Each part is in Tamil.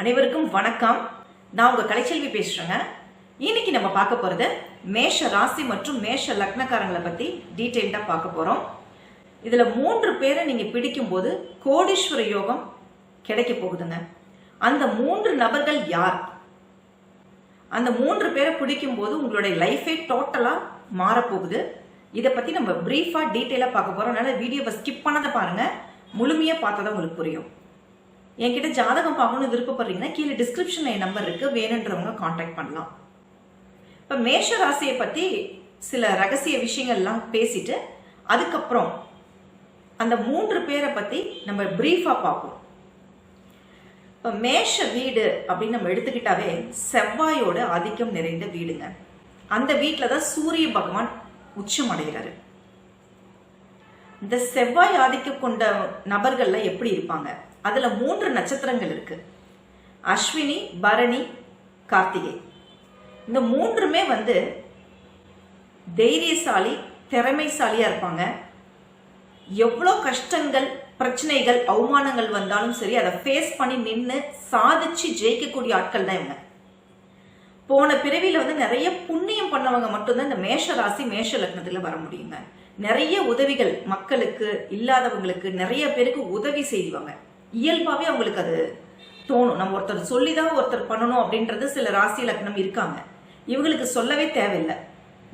அனைவருக்கும் வணக்கம். நான் உங்க கலைச்செல்வி பேசுறேங்க. இன்னைக்கு நம்ம பார்க்க போறது மேஷ ராசி மற்றும் மேஷ லக்னக்காரங்களை பத்தி டீட்டெயில்டாக பார்க்க போறோம். இதுல மூன்று பேரை நீங்க பிடிக்கும் போது கோடீஸ்வர யோகம் கிடைக்க போகுதுங்க. அந்த மூன்று நபர்கள் யார்? அந்த மூன்று பேரை பிடிக்கும் போது உங்களுடைய லைஃபே டோட்டலா மாறப்போகுது. இதை பத்தி நம்ம பிரீஃபா டீட்டெயிலா பார்க்க போறோம். அதனால வீடியோவை ஸ்கிப் பண்ணதை பாருங்க. முழுமையா பார்த்தா உங்களுக்கு புரியும். என்கிட்ட ஜாதகம் பார்க்கணும்னு விருப்பப்படுறீங்கன்னா கீழே டிஸ்கிரிப்ஷன்ல என் நம்பர் இருக்கு. வேணுன்றவங்க காண்டாக்ட் பண்ணலாம். இப்ப மேஷ ராசியை பத்தி சில ரகசிய விஷயங்கள்லாம் பேசிட்டு அதுக்கப்புறம் அந்த மூன்று பேரை பத்தி நம்ம பிரீஃபா பார்ப்போம். இப்ப மேஷ வீடு அப்படின்னு நம்ம எடுத்துக்கிட்டாவே செவ்வாயோட ஆதிக்கம் நிறைந்த வீடுங்க. அந்த வீட்டில் தான் சூரிய பகவான் உச்சம் அடைகிறாரு. இந்த செவ்வாய் ஆதிக்கம் கொண்ட நபர்கள்ல எப்படி இருப்பாங்க? அதுல மூன்று நட்சத்திரங்கள் இருக்கு. அஸ்வினி பரணி கார்த்திகை. இந்த மூன்றுமே வந்து தைரியசாலி திறமைசாலியா இருப்பாங்க. எவ்வளோ கஷ்டங்கள் பிரச்சனைகள் அவமானங்கள் வந்தாலும் சரி அதை ஃபேஸ் பண்ணி நின்று சாதிச்சு ஜெயிக்கக்கூடிய ஆட்கள் தான் இவங்க. போன பிறவியில் வந்து நிறைய புண்ணியம் பண்ணவங்க மட்டும்தான் இந்த மேஷ ராசி மேஷ லக்னத்தில் வர முடியுங்க. நிறைய உதவிகள் மக்களுக்கு இல்லாதவங்களுக்கு நிறைய பேருக்கு உதவி செய்வாங்க. இயல்பாகவே அவங்களுக்கு அது தோணும். நம்ம ஒருத்தர் சொல்லி தான் ஒருத்தர் பண்ணணும் அப்படின்றது சில ராசி லக்னம் இருக்காங்க. இவங்களுக்கு சொல்லவே தேவையில்லை.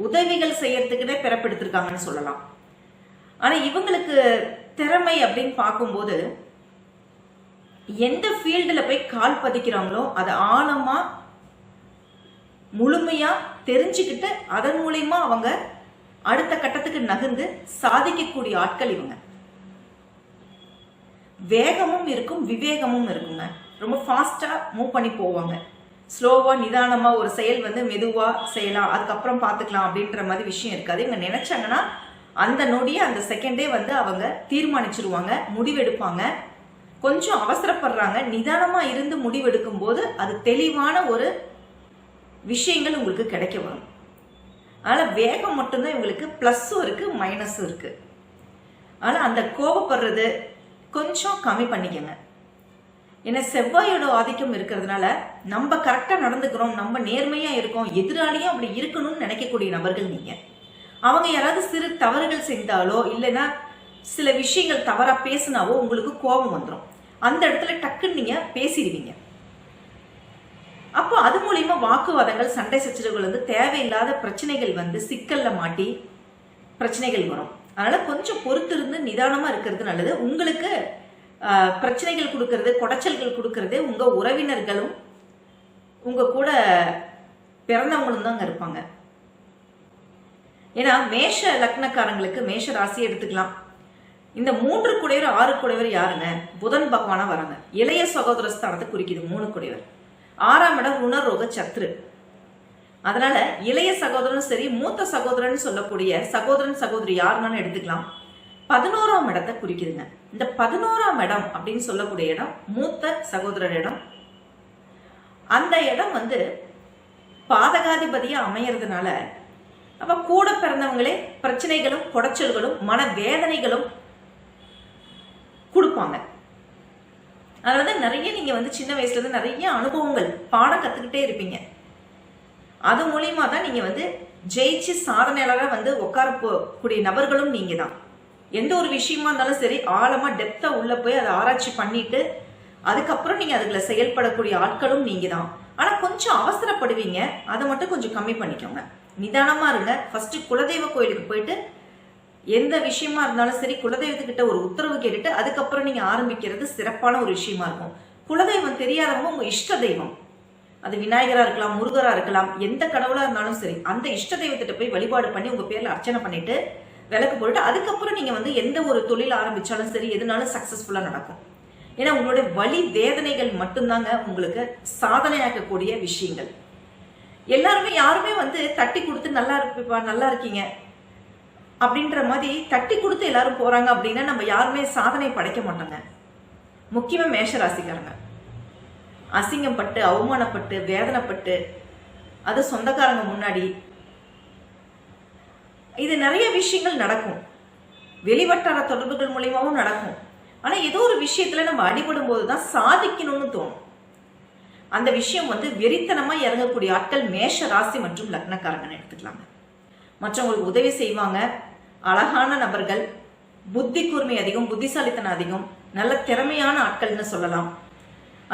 உதவிகள் செய்யறதுக்குன்னே பிறப்பெடுத்திருக்காங்கன்னு சொல்லலாம். ஆனால் இவங்களுக்கு திறமை அப்படின்னு பார்க்கும்போது எந்த ஃபீல்டில் போய் கால் பதிக்கிறாங்களோ அதை ஆழமாக முழுமையாக தெரிஞ்சுக்கிட்டு அதன் மூலயமா அவங்க அடுத்த கட்டத்துக்கு நகர்ந்து சாதிக்கக்கூடிய ஆட்கள் இவங்க. வேகமும் இருக்கும் விவேகமும் இருக்குங்க. ரொம்ப ஃபாஸ்ட்டாக மூவ் பண்ணி போவாங்க. ஸ்லோவாக நிதானமாக ஒரு செயல் வந்து மெதுவாக செய்யலாம். அதுக்கப்புறம் பார்த்துக்கலாம் அப்படின்ற மாதிரி விஷயம் இருக்காது. இவங்க நினைச்சாங்கன்னா அந்த நொடியை அந்த செகண்டே வந்து அவங்க தீர்மானிச்சிருவாங்க முடிவெடுப்பாங்க. கொஞ்சம் அவசரப்படுறாங்க. நிதானமாக இருந்து முடிவெடுக்கும் போது அது தெளிவான ஒரு விஷயங்கள் உங்களுக்கு கிடைக்க வரும். அதனால் வேகம் மட்டும்தான் இவங்களுக்கு ப்ளஸ்ஸும் இருக்குது மைனஸும் இருக்குது ஆனால் அந்த கோபப்படுறது கொஞ்சம் கம்மி பண்ணிக்கங்க. ஏன்னா செவ்வாயோட ஆதிக்கம் இருக்கிறதுனால நம்ம கரெக்டாக நடந்துக்கிறோம் நம்ம நேர்மையாக இருக்கோம் எதிராளியும் அப்படி இருக்கணும்னு நினைக்கக்கூடிய நபர்கள் நீங்கள் அவங்க யாராவது சிறு தவறுகள் செஞ்சாலோ இல்லைன்னா சில விஷயங்கள் தவறாக பேசினாவோ உங்களுக்கு கோபம் வந்துடும் அந்த இடத்துல டக்குன்னு நீங்கள் பேசிடுவீங்க. அப்போ அது மூலியமா வாக்குவாதங்கள் சண்டை சச்சரவுகள் வந்து தேவையில்லாத பிரச்சனைகள் வந்து சிக்கல்ல மாட்டி பிரச்சனைகள் வரும். அதனால கொஞ்சம் பொறுத்து இருந்து நிதானமா இருக்கிறது நல்லது. உங்களுக்கு பிரச்சனைகள் கொடுக்கறது குடைச்சல்கள் கொடுக்கறது உங்க உறவினர்களும் உங்க கூட பிறந்தவங்களும் தாங்க இருப்பாங்க. ஏன்னா மேஷ லக்னக்காரங்களுக்கு மேஷ ராசி எடுத்துக்கலாம். இந்த மூன்று குடையவர் ஆறு குடையவர் யாருங்க? புதன் பகவானா வராங்க. இளைய சகோதர ஸ்தானத்தை குறிக்குது மூணு குடையவர் ஆறாம் இடம் ருணரோக சத்ரு. அதனால இளைய சகோதரனும் சரி மூத்த சகோதரன் சொல்லக்கூடிய சகோதரன் சகோதரி யாருன்னு எடுத்துக்கலாம். பதினோராம் இடத்தை குறிக்குதுங்க. இந்த பதினோராம் இடம் அப்படின்னு சொல்லக்கூடிய இடம் மூத்த சகோதரர் இடம். அந்த இடம் வந்து பாதகாதிபதியா அமையறதுனால அப்ப கூட பிறந்தவங்களே பிரச்சனைகளும் குடைச்சல்களும் மன வேதனைகளும் கொடுப்பாங்க. அதனால நிறைய நீங்க வந்து சின்ன வயசுல இருந்து நிறைய அனுபவங்கள் பாடம் கத்துக்கிட்டே இருப்பீங்க. அது மூலியமா தான் நீங்க வந்து ஜெயிச்சு சாதனையாளராக வந்து உட்கார கூடிய நபர்களும் நீங்க தான். எந்த ஒரு விஷயமா இருந்தாலும் சரி ஆழமா டெப்தா உள்ள போய் அதை ஆராய்ச்சி பண்ணிட்டு அதுக்கப்புறம் நீங்க அதுல செயல்படக்கூடிய ஆட்களும் நீங்க தான். ஆனா கொஞ்சம் அவசரப்படுவீங்க. அதை மட்டும் கொஞ்சம் கம்மி பண்ணிக்கோங்க. நிதானமா இருங்க. ஃபர்ஸ்ட் குலதெய்வ கோயிலுக்கு போயிட்டு எந்த விஷயமா இருந்தாலும் சரி குலதெய்வத்துக்கிட்ட ஒரு உத்தரவு கேட்டுட்டு அதுக்கப்புறம் நீங்க ஆரம்பிக்கிறது சிறப்பான ஒரு விஷயமா இருக்கும். குலதெய்வம் தெரியாதவங்க உங்க இஷ்ட தெய்வம். அது விநாயகரா இருக்கலாம் முருகரா இருக்கலாம் எந்த கடவுளா இருந்தாலும் சரி அந்த இஷ்ட தெய்வத்திட்ட போய் வழிபாடு பண்ணி உங்க பேர்ல அர்ச்சனை பண்ணிட்டு விளக்கு போட்டு அதுக்கப்புறம் நீங்க வந்து எந்த ஒரு தொழில் ஆரம்பிச்சாலும் சரி எதுனாலும் சக்சஸ்ஃபுல்லா நடக்கும். ஏன்னா உங்களுடைய வழி வேதனைகள் மட்டும்தாங்க உங்களுக்கு சாதனையாக்கக்கூடிய விஷயங்கள். எல்லாருமே யாருமே வந்து தட்டி கொடுத்து நல்லா இருப்பா நல்லா இருக்கீங்க அப்படின்ற மாதிரி தட்டி கொடுத்து எல்லாரும் போறாங்க அப்படின்னா நம்ம யாருமே சாதனை படைக்க மாட்டோங்க. முக்கியமா மேஷராசிக்காரங்க. அசிங்கப்பட்டு அவமானப்பட்டு வேதனைப்பட்டு அது சொந்தக்காரங்க முன்னாடி. இது நிறைய விஷயங்கள் நடக்கும். வெளிவட்டார தொடர்புகள் மூலியமாகவும் நடக்கும். ஆனால் ஏதோ ஒரு விஷயத்தில் நம்ம அடிபடும் போது தான் சாதிக்கணும்னு தோணும். அந்த விஷயம் வந்து வெறித்தனமாக இறங்கக்கூடிய ஆட்கள் மேஷ ராசி மற்றும் லக்னக்காரங்கன்னு எடுத்துக்கலாங்க. மற்றவங்களுக்கு உதவி செய்வாங்க. அழகான நபர்கள் புத்தி கூர்மை அதிகம் புத்திசாலித்தனம் அதிகம் நல்ல திறமையான ஆட்கள்னு சொல்லலாம்.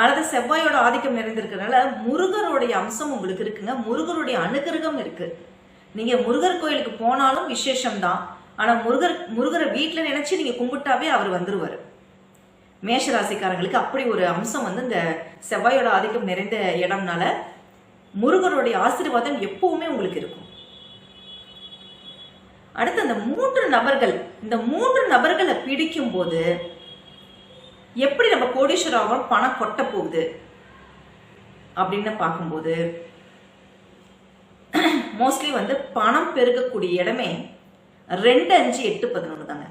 அல்லது செவ்வாயோட ஆதிக்கம் நிறைந்திருக்கிறதுனால முருகருடைய அம்சம் உங்களுக்கு இருக்குங்க. முருகருடைய அனுகிரகம் இருக்கு. நீங்க முருகர் கோயிலுக்கு போனாலும் விசேஷம் தான் ஆனா முருகர் முருகரை வீட்டில் நினைச்சு நீங்க கும்பிட்டாவே அவர் வந்துருவாரு. மேஷராசிக்காரங்களுக்கு அப்படி ஒரு அம்சம் வந்து இந்த செவ்வாயோட ஆதிக்கம் நிறைந்த இடம்னால முருகருடைய ஆசீர்வாதம் எப்பவுமே உங்களுக்கு இருக்கும். அடுத்து அந்த மூன்று நபர்கள் இந்த மூன்று நபர்களை பிடிக்கும் போது எப்படி நம்ம கோடீஸ்வராவும் பணம் கொட்ட போகுது? அப்படின்னு பார்க்கும்போது மோஸ்ட்லி வந்து பணம் பெருகக்கூடிய இடமே ரெண்டு அஞ்சு எட்டு பதினொன்று தாங்க.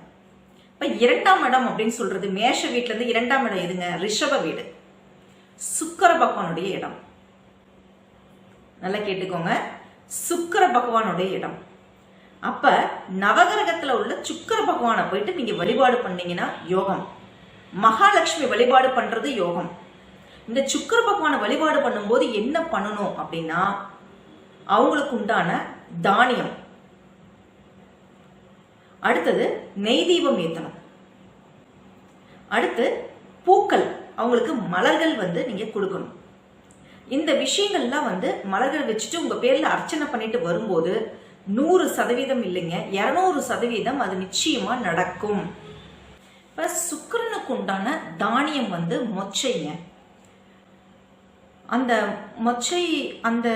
இப்போ இரண்டாம் இடம் அப்படின்னு சொல்றது மேஷ வீட்ல இருந்து இரண்டாம் இடம் எதுங்க? ரிஷப வீடு. சுக்கர பகவானுடைய இடம். நல்லா கேட்டுக்கோங்க. சுக்கர பகவானுடைய இடம். அப்ப நவகிரகத்துல உள்ள சுக்கர பகவானை போயிட்டு நீங்க வழிபாடு பண்ணீங்கன்னா யோகம். மகாலட்சுமி வழிபாடு பண்றது யோகம். இந்த சுக்கர பகவானை வழிபாடு பண்ணும்போது என்ன பண்ணணும் அப்படின்னா அவங்களுக்கு உண்டான தானியம். அடுத்தது நெய் தீபம் ஏத்தணும். அடுத்து பூக்கள். அவங்களுக்கு மலர்கள் வந்து நீங்க கொடுக்கணும். இந்த விஷயங்கள்லாம் வந்து மலர்கள் வச்சுட்டு உங்க பேர்ல அர்ச்சனை பண்ணிட்டு வரும்போது நூறு சதவீதம் இல்லைங்க இருநூறு சதவீதம் அது நிச்சயமா நடக்கும். இப்போ சுக்கரனுக்கு உண்டான தானியம் வந்து மொச்சைங்க. அந்த மொச்சை அந்த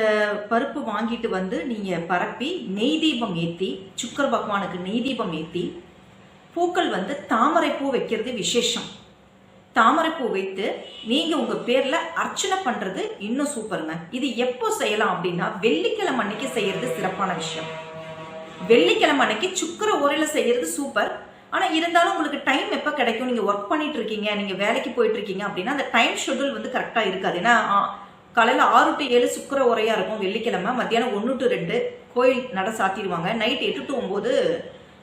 பருப்பு வாங்கிட்டு வந்து நீங்கள் பரப்பி நெய் தீபம் ஏற்றி சுக்கர பகவானுக்கு நெய் தீபம் ஏற்றி பூக்கள் வந்து தாமரைப்பூ வைக்கிறது விசேஷம். தாமரைப்பூ வைத்து நீங்கள் உங்கள் பேரில் அர்ச்சனை பண்ணுறது இன்னும் சூப்பருங்க. இது எப்போ செய்யலாம் அப்படின்னா வெள்ளிக்கிழமை அன்னைக்கு செய்யறது சிறப்பான விஷயம். வெள்ளிக்கிழமை அன்னைக்கு சுக்கர உரையில் செய்யறது சூப்பர். ஆனால் இருந்தாலும் உங்களுக்கு டைம் எப்போ கிடைக்கும்? நீங்கள் ஒர்க் பண்ணிட்டு இருக்கீங்க நீங்கள் வேலைக்கு போயிட்டு இருக்கீங்க அப்படின்னா அந்த டைம் ஷெட்யூல் வந்து கரெக்டாக இருக்காது. ஏன்னா காலையில் ஆறு டு ஏழு சுக்கர உரையாக இருக்கும் வெள்ளிக்கிழமை. மத்தியானம் ஒன்று டு ரெண்டு கோயில் நட சாத்திடுவாங்க. நைட் எட்டு டு ஒம்பது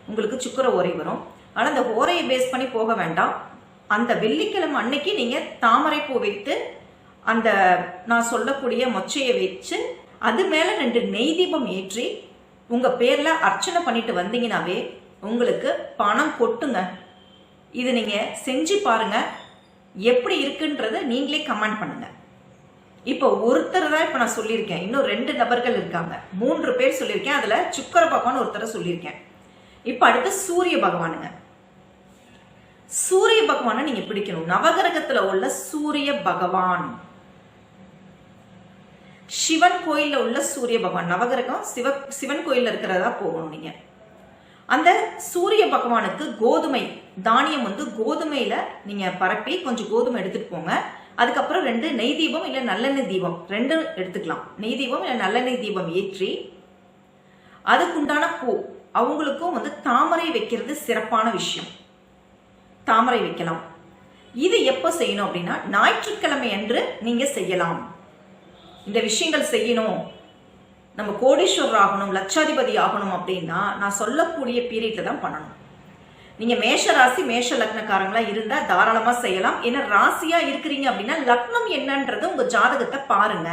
உங்களுக்கு சுக்கர ஓரை வரும். ஆனால் அந்த ஓரையை பேஸ் பண்ணி போக வேண்டாம். அந்த வெள்ளிக்கிழமை அன்னைக்கு நீங்கள் தாமரை பூ வைத்து அந்த நான் சொல்லக்கூடிய மொச்சையை வச்சு அது மேலே ரெண்டு நெய் தீபம் ஏற்றி உங்கள் பேரில் அர்ச்சனை பண்ணிட்டு வந்தீங்கன்னாவே உங்களுக்கு பணம் கொட்டுங்க. இது நீங்க செஞ்சு பாருங்க. எப்படி இருக்குன்றத நீங்களே கமெண்ட் பண்ணுங்க. இப்போ ஒருத்தர் தான் இப்போ நான் சொல்லியிருக்கேன். இன்னும் ரெண்டு நபர்கள் இருக்காங்க. மூன்று பேர் சொல்லியிருக்கேன். அதுல சுக்கர பகவான் ஒருத்தரை சொல்லியிருக்கேன். இப்போ அடுத்து சூரிய பகவானுங்க. சூரிய பகவானை நீங்க பிடிக்கணும். நவகிரகத்துல உள்ள சூரிய பகவான். சிவன் கோயில்ல உள்ள சூரிய பகவான். நவகிரகம் சிவ சிவன் கோயில்ல இருக்கிறதா போகணும் நீங்க. அந்த சூரிய பகவானுக்கு கோதுமை தானியம் வந்து கோதுமையில நீங்க பரப்பி கொஞ்சம் கோதுமை எடுத்துட்டு போங்க. அதுக்கப்புறம் ரெண்டு நெய் தீபம் இல்ல நல்லெண்ணெய் தீபம். ரெண்டும் எடுத்துக்கலாம். நெய் தீபம் இல்ல நல்லெண்ணெய் தீபம் ஏற்றி அதுக்குண்டான பூ. அவங்களுக்கும் வந்து தாமரை வைக்கிறது சிறப்பான விஷயம். தாமரை வைக்கலாம். இது எப்போ செய்யணும் அப்படின்னா ஞாயிற்றுக்கிழமை அன்று நீங்க செய்யலாம். இந்த விஷயங்கள் செய்யணும். நம்ம கோடீஸ்வரர் ஆகணும் லட்சாதிபதி ஆகணும் அப்படின்னா நான் சொல்லக்கூடிய பீரியட்ல தான் பண்ணணும். நீங்க மேஷ ராசி மேஷ லக்னக்காரங்களா இருந்தா தாராளமா செய்யலாம். ஏன்னா ராசியா இருக்கிறீங்க அப்படின்னா லக்னம் என்னன்றது உங்க ஜாதகத்தை பாருங்க.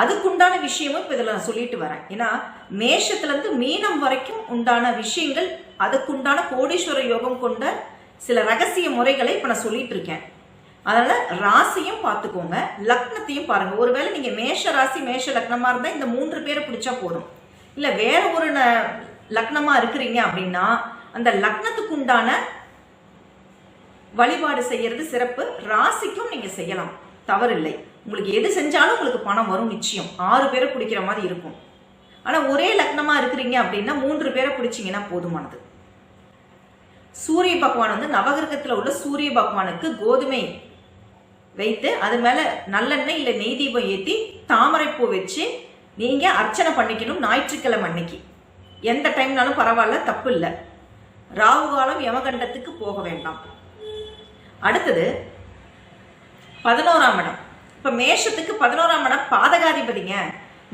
அதுக்குண்டான விஷயமும் இப்ப இதுல நான் சொல்லிட்டு வரேன். ஏன்னா மேஷத்துல இருந்து மீனம் வரைக்கும் உண்டான விஷயங்கள் அதுக்குண்டான கோடீஸ்வர யோகம் கொண்ட சில ரகசிய முறைகளை இப்ப நான் சொல்லிட்டு இருக்கேன். அதனால ராசியும் பார்த்துக்கோங்க லக்னத்தையும் பாருங்க. ஒருவேளை நீங்க மேஷ ராசி மேஷ லக்னமா இருந்தா இந்த மூன்று பேரை பிடிச்சா போதும். இல்ல வேற ஒரு ந- லக்னமா இருக்கிறீங்க அப்படின்னா அந்த லக்னத்துக்கு உண்டான வழிபாடு செய்யறது சிறப்பு. ராசிக்கும் நீங்க செய்யலாம். தவறில்லை. உங்களுக்கு எது செஞ்சாலும் உங்களுக்கு பணம் வரும் நிச்சயம். ஆறு பேரை பிடிக்கிற மாதிரி இருக்கும். ஆனா ஒரே லக்னமா இருக்கிறீங்க அப்படின்னா மூன்று பேரை பிடிச்சீங்கன்னா போதுமானது. சூரிய பகவான் வந்து நவகிரகத்துல உள்ள சூரிய பகவானுக்கு கோதுமை வைத்து அது மேலே நல்லெண்ணெய் இல்லை நெய் தீபம் ஏற்றி தாமரைப்பூ வச்சு நீங்கள் அர்ச்சனை பண்ணிக்கணும் ஞாயிற்றுக்கிழமை அன்னைக்கு. எந்த டைம்னாலும் பரவாயில்ல தப்பு இல்லை. ராகு காலம் யமகண்டத்துக்கு போக வேண்டாம். அடுத்தது பதினோராம் இடம். இப்போ மேஷத்துக்கு பதினோராம் இடம் பாதகாதிபதிங்க.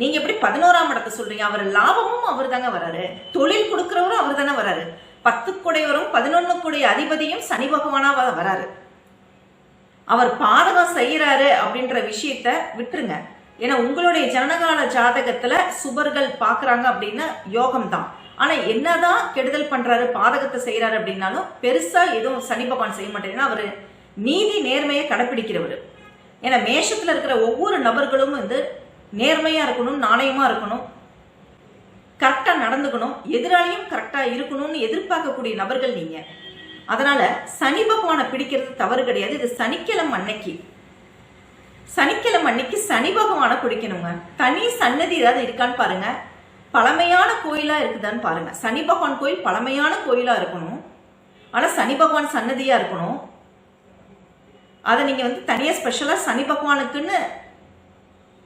நீங்கள் எப்படி பதினோராம் இடத்தை சொல்கிறீங்க அவர் லாபமும் அவர் தாங்க வராரு. தொழில் கொடுக்குறவரும் அவர் தானே வராரு. பத்து குடையவரும் அதிபதியும் சனி பகவானாக வராரு. அவர் பாதகம் செய்யறாரு அப்படின்ற விஷயத்த விட்டுருங்க. ஏன்னா உங்களுடைய ஜனகால ஜாதகத்துல சுபர்கள் பாக்குறாங்க அப்படின்னா யோகம் தான் ஆனா என்னதான் கெடுதல் பண்றாரு பாதகத்தை செய்யறாரு அப்படின்னாலும் பெருசா எதுவும் சனி பகவான் செய்ய மாட்டேங்கன்னா அவரு நீதி நேர்மையை கடைபிடிக்கிறவர் ஏன்னா மேஷத்துல இருக்கிற ஒவ்வொரு நபர்களும் வந்து நேர்மையா இருக்கணும் நாணயமா இருக்கணும் கரெக்டா நடந்துக்கணும் எதிராளியும் கரெக்டா இருக்கணும்னு எதிர்பார்க்கக்கூடிய நபர்கள் நீங்க. அதனால சனி பகவானை பிடிக்கிறது தவறு கிடையாது. இது சனிக்கிழமை அன்னைக்கு. சனிக்கிழமை அன்னைக்கு சனி பகவானை பிடிக்கணுங்க. தனி சன்னதி ஏதாவது இருக்கான்னு பாருங்க. பழமையான கோயிலா இருக்குதான்னு பாருங்க. சனி பகவான் கோயில் பழமையான கோயிலா இருக்கணும். ஆனா சனி பகவான் சன்னதியா இருக்கணும். அதை நீங்க வந்து தனியா ஸ்பெஷலா சனி பகவானுக்குன்னு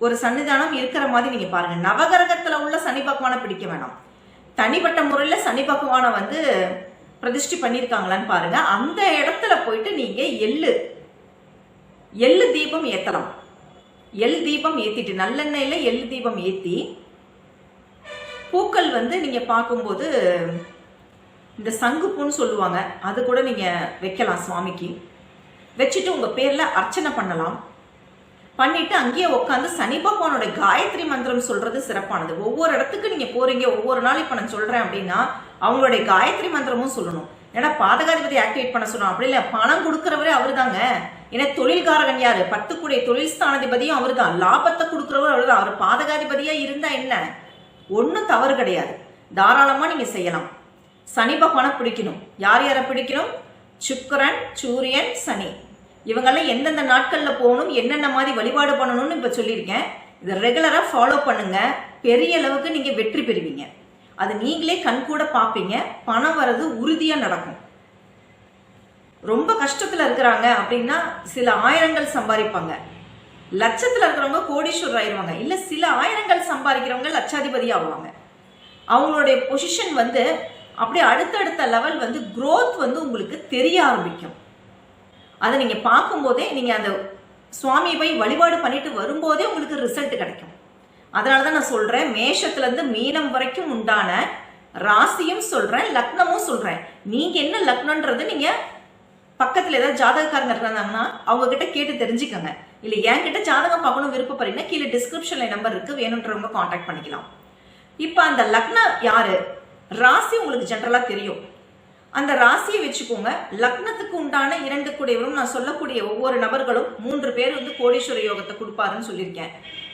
ஒரு சன்னிதானம் இருக்கிற மாதிரி நீங்க பாருங்க. நவகிரகத்துல உள்ள சனி பகவானை பிடிக்க வேணாம். தனிப்பட்ட முறையில் சனி பகவானை வந்து பிரதிஷ்டி பண்ணியிருக்காங்களான்னு பாருங்க. அந்த இடத்துல போயிட்டு நீங்க எள்ளு எள்ளு தீபம் ஏத்தலாம். எள் தீபம் ஏத்திட்டு நல்லெண்ணெயில எள்ளு தீபம் ஏத்தி பூக்கள் வந்து நீங்க பார்க்கும்போது இந்த சங்குப்பூன்னு சொல்லுவாங்க. அது கூட நீங்க வைக்கலாம் சுவாமிக்கு. வச்சுட்டு உங்க பேர்ல அர்ச்சனை பண்ணலாம். பண்ணிட்டு அங்கேயே உட்காந்து சனி பகவானோட காயத்ரி மந்திரம் சொல்றது சிறப்பானது. ஒவ்வொரு இடத்துக்கு நீங்க போறீங்க ஒவ்வொரு நாள் இப்ப நான் சொல்றேன் அப்படின்னா அவங்களுடைய காயத்ரி மந்திரமும் சொல்லணும். ஏன்னா பாதகாதிபதி ஆக்டிவேட் பண்ண சொல்லணும் அப்படி இல்ல பணம் கொடுக்கறவரே அவருதாங்க. ஏன்னா தொழில்காரகன் யாரு? பத்துக்குடைய தொழில் ஸ்தானாதிபதியும் அவர்தான். லாபத்தை கொடுக்கறவர் அவர்தான். அவர் பாதகாதிபதியா இருந்தா என்ன? ஒன்றும் தவறு கிடையாது. தாராளமா நீங்க செய்யலாம். சனி பகவானை பிடிக்கணும். யார் யாரை பிடிக்கணும்? சுக்கரன் சூரியன் சனி. இவங்கெல்லாம் எந்தெந்த நாட்களில் போகணும் என்னென்ன மாதிரி வழிபாடு பண்ணணும்னு இப்போ சொல்லியிருக்கேன். இதை ரெகுலராக ஃபாலோ பண்ணுங்க. பெரிய அளவுக்கு நீங்கள் வெற்றி பெறுவீங்க. அது நீங்களே கண்கூட பார்ப்பீங்க. பணம் வர்றது உறுதியாக நடக்கும். ரொம்ப கஷ்டத்தில் இருக்கிறாங்க அப்படின்னா சில ஆயிரங்கள் சம்பாதிப்பாங்க. லட்சத்தில் இருக்கிறவங்க கோடீஸ்வரர் ஆயிடுவாங்க இல்லை சில ஆயிரங்கள் சம்பாதிக்கிறவங்க லட்சாதிபதி ஆகுவாங்க அவங்களுடைய பொசிஷன் வந்து அப்படியே அடுத்தடுத்த லெவல் வந்து க்ரோத் வந்து உங்களுக்கு தெரிய ஆரம்பிக்கும். அதை நீங்க பார்க்கும்போதே நீங்க அந்த சுவாமியை போய் வழிபாடு பண்ணிட்டு வரும்போதே உங்களுக்கு ரிசல்ட் கிடைக்கும். அதனால தான் நான் சொல்றேன் மேஷத்துல இருந்து மீனம் வரைக்கும் உண்டான ராசியும் சொல்றேன் லக்னமும் சொல்றேன். நீங்க என்ன லக்னன்றது நீங்க பக்கத்துல ஏதாவது ஜாதகக்காரங்க இருந்தாங்கன்னா அவங்க கிட்ட கேட்டு தெரிஞ்சுக்கோங்க. இல்ல என்கிட்ட ஜாதகம் பார்க்கணும் விருப்பப்படுறீங்கன்னா கீழே டிஸ்கிரிப்ஷன்ல நம்பர் இருக்கு வேணுன்றவங்க காண்டாக்ட் பண்ணிக்கலாம். இப்ப அந்த லக்னம் யாரு? ராசி உங்களுக்கு ஜென்ரலா தெரியும். அந்த ராசியை வச்சுக்கோங்க. லக்னத்துக்கு உண்டான இரண்டு கூடியவரும் நான் சொல்லக்கூடிய ஒவ்வொரு நபர்களும் மூன்று பேர் வந்து கோடீஸ்வர யோகத்தை கொடுப்பாருன்னு சொல்லியிருக்கேன்.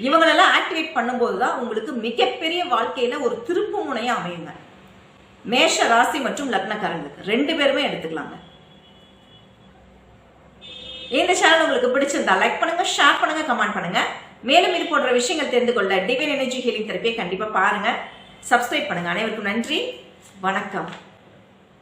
இவங்களெல்லாம் ஆக்டிவேட் பண்ணும்போது தான் உங்களுக்கு மிகப்பெரிய வாழ்க்கையில ஒரு திருப்பு முனையாக அமையுங்க. மேஷ ராசி மற்றும் லக்னக்காரங்களுக்கு ரெண்டு பேருமே எடுத்துக்கலாங்க. இந்த சேனல் உங்களுக்கு பிடிச்சிருந்தா லைக் பண்ணுங்க ஷேர் பண்ணுங்க கமெண்ட் பண்ணுங்க. மேலும் இது போன்ற விஷயங்கள் தெரிந்து கொள்ள டிவைன் எனர்ஜி ஹீலிங் தெரப்பியை கண்டிப்பாக பாருங்க. சப்ஸ்கிரைப் பண்ணுங்க. அனைவருக்கும் நன்றி. வணக்கம்.